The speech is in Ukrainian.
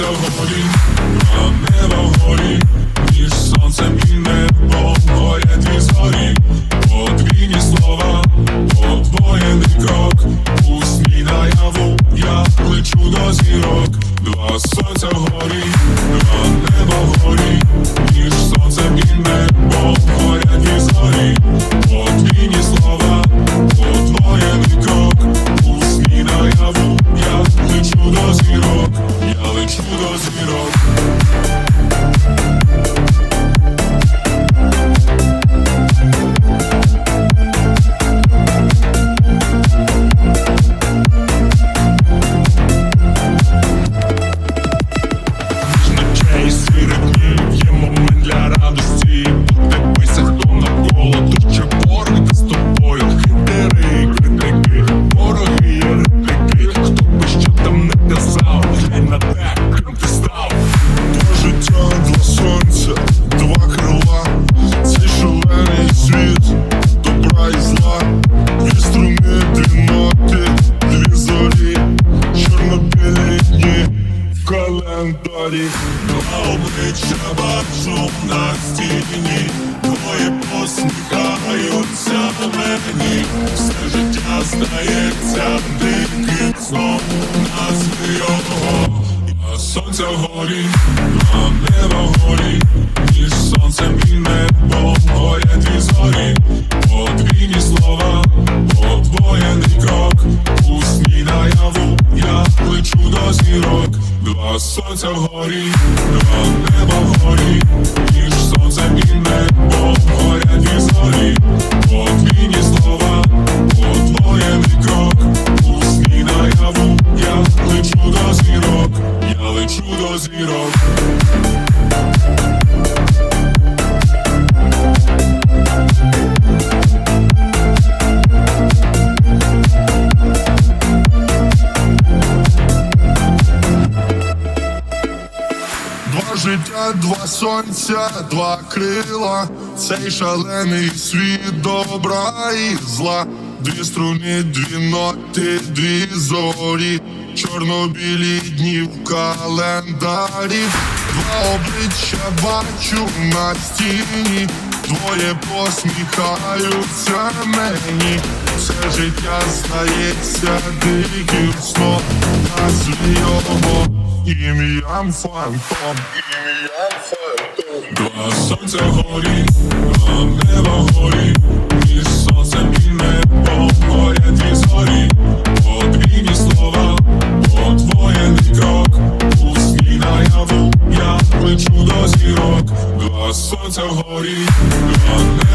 сонця вгорі, два не вгорі, між сонцем і небом горять дві зорі, подвійні слова, подвоєний крок, у сні наяву я плечу до зірок, два сонця вгорі, календарі. Два обличчя бачу на стіні. Двоє посміхаються мені. Все життя здається диким сном. Назви його. Я сонця вгорі, два неба вгорі Між сонцем і небом горять Два сонця вгорі, два неба вгорі Між сонцем і небо горять і зорі. Подвійні слова, подвоєний крок У сні наяву я лечу до зірок Я лечу до зірок життя, два сонця, два крила, цей шалений світ добра і зла, дві струни, дві ноти, дві зорі, чорно-білі дні в календарі, два обличчя бачу на стіні, двоє посміхаються мені, все життя стається диким сном, назві його ім'ям фантом, ім'ям фантом. Два сонця вгорі, два неба вгорі Між сонцем і небом горять дві зорі. Подвійні слова, подвоєний крок. У сні наяву я лечу до зірок. Два сонця вгорі, два неба